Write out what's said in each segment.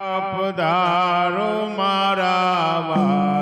પધારો મારા વાલ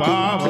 Baba.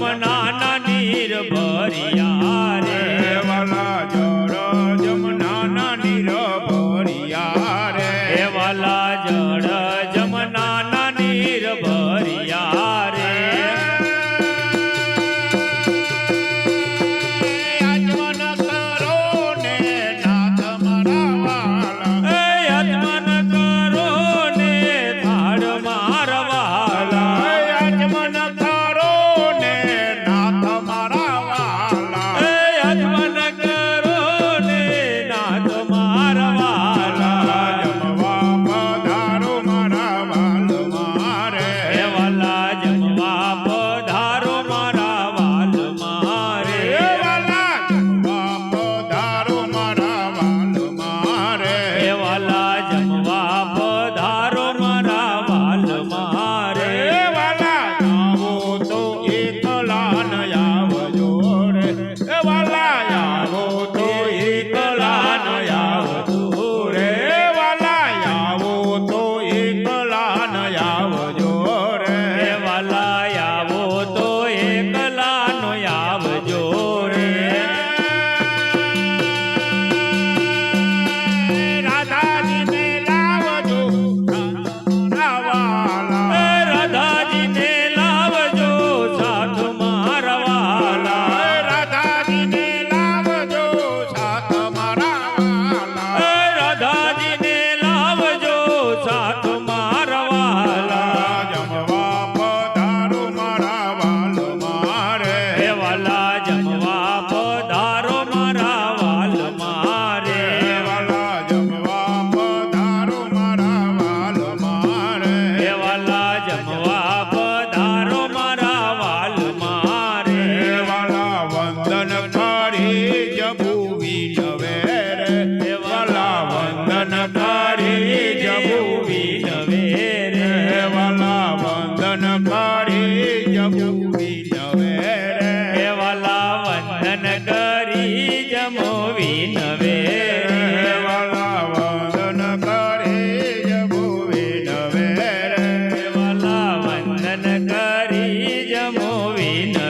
ರಮಣ જબુવી નવેર વાલા વંદન કરી જબુવી નવેર વાલા વંદન કરી જબુવી નવેર વાલા વંદન કરી જમોવી નવેર વાલા વંદન કરી જબુવી નવેર વાલા વંદન કરી જમોવી નવેર